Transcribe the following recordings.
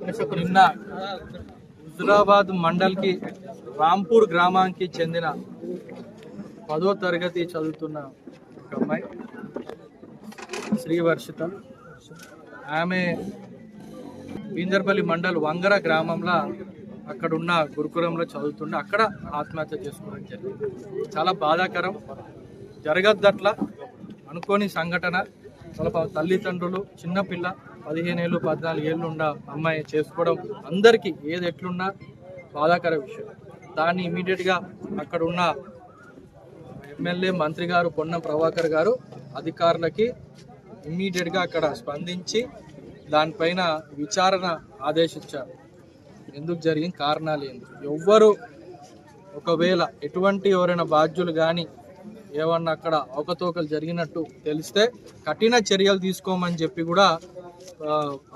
నిన్న హుజురాబాద్ మండల్కి రాంపూర్ గ్రామానికి చెందిన పదో తరగతి చదువుతున్న ఒక అమ్మాయి. శ్రీవర్షిత ఆమె బీందర్పల్లి మండల్ వంగర గ్రామంలో అక్కడ ఉన్న గురుకులంలో చదువుతుండే. అక్కడ ఆత్మహత్య చేసుకోవడం జరిగింది. చాలా బాధాకరం. జరగద్దట్లా అనుకోని సంఘటన. చాలా తల్లిదండ్రులు చిన్నపిల్ల పదిహేను ఏళ్ళు పద్నాలుగు ఏళ్ళు ఉన్న అమ్మాయి చేసుకోవడం అందరికీ ఏది ఎట్లున్నా బాధాకర విషయం. దాన్ని ఇమీడియట్గా అక్కడ ఉన్న ఎమ్మెల్యే మంత్రి గారు పొన్నం ప్రభాకర్ గారు అధికారులకి ఇమ్మీడియట్గా అక్కడ స్పందించి దానిపైన విచారణ ఆదేశించారు. ఎందుకు జరిగిన కారణాలు ఏంటి? ఎవ్వరు ఒకవేళ ఎటువంటి ఎవరైనా బాధ్యులు కానీ ఏమన్నా అక్కడ అవకతవకలు జరిగినట్టు తెలిస్తే కఠిన చర్యలు తీసుకోమని చెప్పి కూడా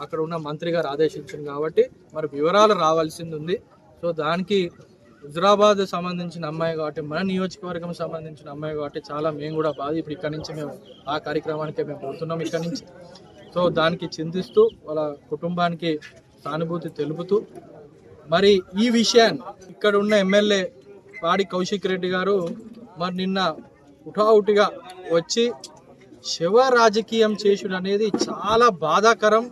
అక్కడ ఉన్న మంత్రి గారు ఆదేశించింది కాబట్టి మరి వివరాలు రావాల్సింది ఉంది. సో దానికి హుజరాబాద్ సంబంధించిన అమ్మాయి కాబట్టి మన నియోజకవర్గం సంబంధించిన అమ్మాయి కాబట్టి చాలా మేము కూడా బాధ. ఇప్పుడు ఇక్కడ నుంచి మేము ఆ కార్యక్రమానికి మేము పోతున్నాం ఇక్కడ నుంచి. సో దానికి చింతిస్తూ వాళ్ళ కుటుంబానికి సానుభూతి తెలుపుతూ మరి ఈ విషయాన్ని ఇక్కడ ఉన్న ఎమ్మెల్యే పాడి కౌశిక్ రెడ్డి గారు మరి నిన్న ఉటావుటిగా వచ్చి శివ రాజకీయం చేసుడు అనేది చాలా బాధాకరం.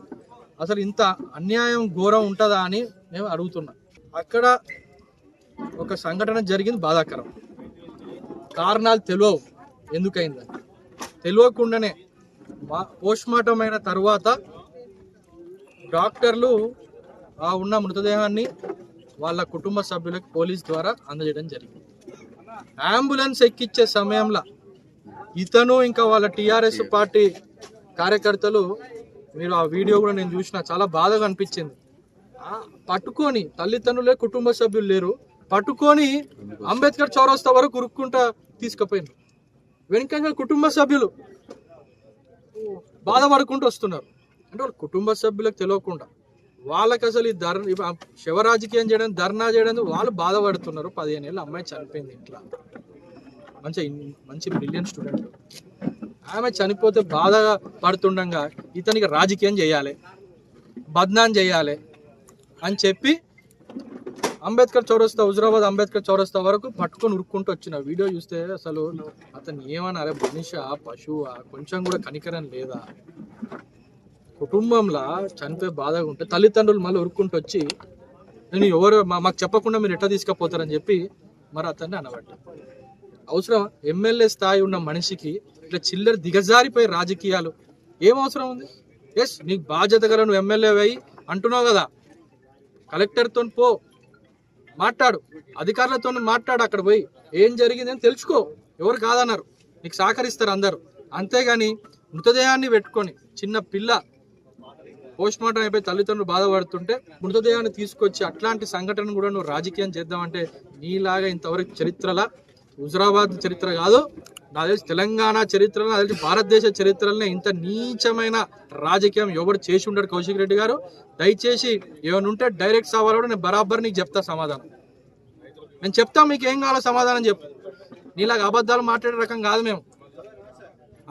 అసలు ఇంత అన్యాయం ఘోరం ఉంటుందా అని మేము అడుగుతున్నాం. అక్కడ ఒక సంఘటన జరిగింది బాధాకరం. కారణాలు తెలియవు. ఎందుకైందని తెలియకుండానే పోస్ట్ మార్టం అయిన తర్వాత డాక్టర్లు ఆ ఉన్న మృతదేహాన్ని వాళ్ళ కుటుంబ సభ్యులకు పోలీస్ ద్వారా అందజేయడం జరిగింది. అంబులెన్స్ ఎక్కిచ్చే సమయంలో ఇతను ఇంకా వాళ్ళ టిఆర్ఎస్ పార్టీ కార్యకర్తలు మీరు ఆ వీడియో కూడా నేను చూసిన చాలా బాధగా అనిపించింది. పట్టుకొని తల్లిదండ్రులే కుటుంబ సభ్యులు లేరు. పట్టుకొని అంబేద్కర్ చౌరస్తా వరకు ఉరుక్కుంటా తీసుకుపోయింది. వెనుకంగా కుటుంబ సభ్యులు బాధపడుకుంటూ వస్తున్నారు. అంటే వాళ్ళ కుటుంబ సభ్యులకు తెలియకుండా వాళ్ళకి అసలు ఈ ధర్ ఇవ- శివ రాజకీయం చేయడం ధర్నా చేయడం వాళ్ళు బాధపడుతున్నారు. పదిహేను ఏళ్ళు అమ్మాయి చనిపోయింది ఇంట్లో. మంచి మంచి బ్రిలియన్ స్టూడెంట్ ఆమె చనిపోతే బాధగా పడుతుండగా ఇతనికి రాజకీయం చేయాలి బద్నాం చేయాలి అని చెప్పి అంబేద్కర్ చౌరస్తా హుజరాబాద్ అంబేద్కర్ చౌరస్తా వరకు పట్టుకొని ఉరుక్కుంటూ వచ్చిన వీడియో చూస్తే అసలు అతను ఏమన్నారే మనిషి పశువా కొంచెం కూడా కనికరం లేదా? కుటుంబంలో చనిపోయి బాధగా ఉంటే తల్లిదండ్రులు మళ్ళీ ఉరుక్కుంటూ వచ్చి నేను ఎవరు మా- మాకు చెప్పకుండా మీరు ఎట్లా తీసుకుపోతారని చెప్పి మరి అతన్ని అనబట్ట అవసరం? ఎమ్మెల్యే స్థాయి ఉన్న మనిషికి ఇట్లా చిల్లర దిగజారిపోయి రాజకీయాలు ఏం అవసరం ఉంది? ఎస్ నీకు బాధ్యత గల నువ్వు ఎమ్మెల్యే అయ్యి అంటున్నావు కదా. కలెక్టర్తో పో. మాట్లాడు. అధికారులతో మాట్లాడు అక్కడ పోయి. ఏం జరిగిందని తెలుసుకో. ఎవరు కాదన్నారు. నీకు సహకరిస్తారు అందరూ. అంతేగాని మృతదేహాన్ని పెట్టుకొని చిన్న పిల్ల పోస్ట్ మార్టం అయిపోయి తల్లిదండ్రులు బాధపడుతుంటే మృతదేహాన్ని తీసుకొచ్చి అట్లాంటి సంఘటన కూడా నువ్వు రాజకీయం చేద్దామంటే నీలాగా ఇంతవరకు చరిత్రలా హుజరాబాద్ చరిత్ర కాదు నాకు తెలిసి తెలంగాణ చరిత్రలో నాకు తెలిసి భారతదేశ చరిత్రలోనే ఇంత నీచమైన రాజకీయం ఎవరు చేసి ఉండడు కౌశిక్ రెడ్డి గారు. దయచేసి ఏమైనా ఉంటే డైరెక్ట్ సవాల్ కూడా నేను బరాబర్ నీకు చెప్తా సమాధానం. నేను చెప్తా మీకు ఏం కావాలో సమాధానం చెప్పు. నీలాగా అబద్ధాలు మాట్లాడే రకం కాదు మేము.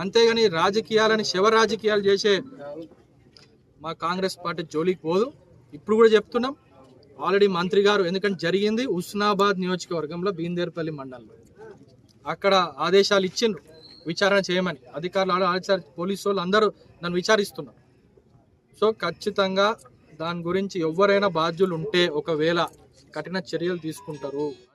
అంతేగాని రాజకీయాలని శివ రాజకీయాలు చేసే మా కాంగ్రెస్ పార్టీ జోలికి పోదు. ఇప్పుడు కూడా చెప్తున్నాం. ఆల్రెడీ మంత్రి గారు ఎందుకంటే జరిగింది హుస్నాబాద్ నియోజకవర్గంలో బీందేర్పల్లి మండలంలో. అక్కడ ఆదేశాలు ఇచ్చిండ్రు. విచారణ చేయమని. అధికారులు ఆడ- పోలీసు వాళ్ళు అందరూ నన్ను విచారిస్తున్నారు. సో ఖచ్చితంగా దాని గురించి ఎవరైనా బాధ్యులు ఉంటే ఒకవేళ కఠిన చర్యలు తీసుకుంటారు.